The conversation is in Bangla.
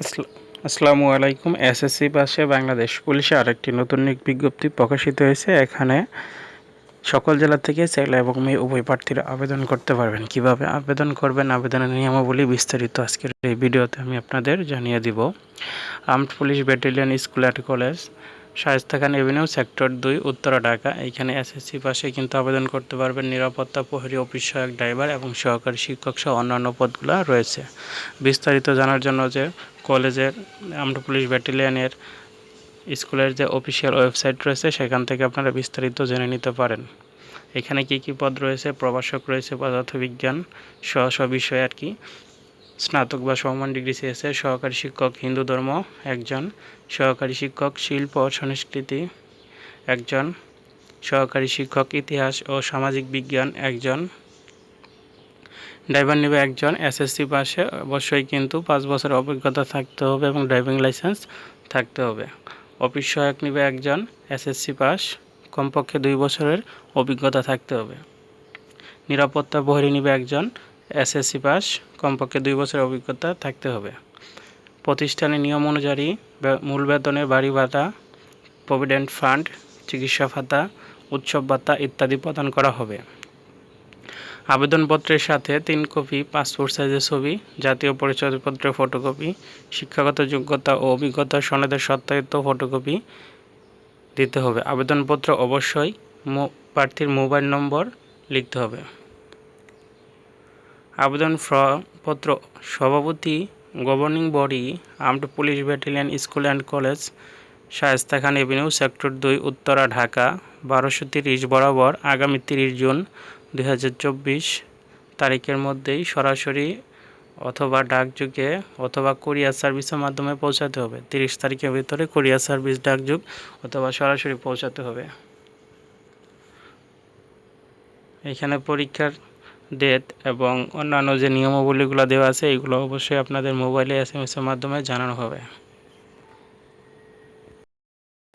আসসালা- আসসালামু আলাইকুম। এসএসসি পাশে বাংলাদেশ পুলিশে আরেকটি নতুন বিজ্ঞপ্তি প্রকাশিত হয়েছে। এখানে সকল জেলা থেকে ছেলে এবং মেয়ে উভয় প্রার্থীরা আবেদন করতে পারবেন। কীভাবে আবেদন করবেন, আবেদনের নিয়মাবলী বিস্তারিত আজকের এই ভিডিওতে আমি আপনাদের জানিয়ে দিব। Armed police battalion school and college Shaista Khan avenue, sector দুই, উত্তরা, ঢাকা। এখানে এসএসসি পাশে কিন্তু আবেদন করতে পারবেন। নিরাপত্তা প্রহরী, অফিস সহায়ক, ড্রাইভার এবং সহকারী শিক্ষক সহ অন্যান্য পদগুলো রয়েছে। বিস্তারিত জানার জন্য যে কলেজের আর্মড পুলিশ ব্যাটালিয়নের স্কুলের যে অফিসিয়াল ওয়েবসাইট রয়েছে, সেখান থেকে আপনারা বিস্তারিত জেনে নিতে পারেন। এখানে কি কি পদ রয়েছে? প্রভাষক রয়েছে, পদার্থবিজ্ঞান সহ সব বিষয় আর কি। স্নাতক বা সমমান ডিগ্রি চেয়েছে সহকারী শিক্ষক, হিন্দু ধর্ম একজন, সহকারী শিক্ষক, শিল্প, সংস্কৃতি একজন, সহকারী শিক্ষক, ইতিহাস ও সামাজিক বিজ্ঞান একজন, ড্রাইভার নেবে একজন, এসএসসি পাশে অবশ্যই কিন্তু পাঁচ বছরের অভিজ্ঞতা থাকতে হবে এবং ড্রাইভিং লাইসেন্স থাকতে হবে। অফিস সহায়ক নেবে একজন, এসএসসি পাস কমপক্ষে দুই বছরের অভিজ্ঞতা থাকতে হবে। নিরাপত্তা প্রহরী নেবে একজন এসএসসি পাস, কমপক্ষে দুই বছরের অভিজ্ঞতা থাকতে হবে। প্রতিষ্ঠানের নিয়ম অনুযায়ী মূল বেতনে বাড়ি ভাতা, প্রভিডেন্ট ফান্ড, চিকিৎসা ভাতা, উৎসব ভাতা ইত্যাদি প্রদান করা হবে। আবেদনপত্রের সাথে তিন কপি পাসপোর্ট সাইজের ছবি, জাতীয় পরিচয়পত্রের ফটোকপি, শিক্ষাগত যোগ্যতা ও অভিজ্ঞতা সনদের সত্যায়িত ফটোকপি দিতে হবে। আবেদনপত্র অবশ্যই প্রার্থীর মোবাইল নম্বর লিখতে হবে। আবেদন পত্র সভাপতি governing body armed police battalion school and college Shaista Khan avenue sector দুই, উত্তরা, ঢাকা, বারোশো তিরিশ বরাবর আগামী তিরিশ জুন দুই হাজার চব্বিশ তারিখের মধ্যেই সরাসরি অথবা ডাকযুগে অথবা কোরিয়ার সার্ভিসের মাধ্যমে পৌঁছাতে হবে। তিরিশ তারিখের ভিতরে কোরিয়ার সার্ভিস ডাকযুগ অথবা সরাসরি পৌঁছাতে হবে। এখানে পরীক্ষার ডেট এবং অন্যান্য যে নিয়মাবলীগুলো দেওয়া আছে, এগুলো অবশ্যই আপনাদের মোবাইলে এস এম এসের মাধ্যমে জানানো হবে।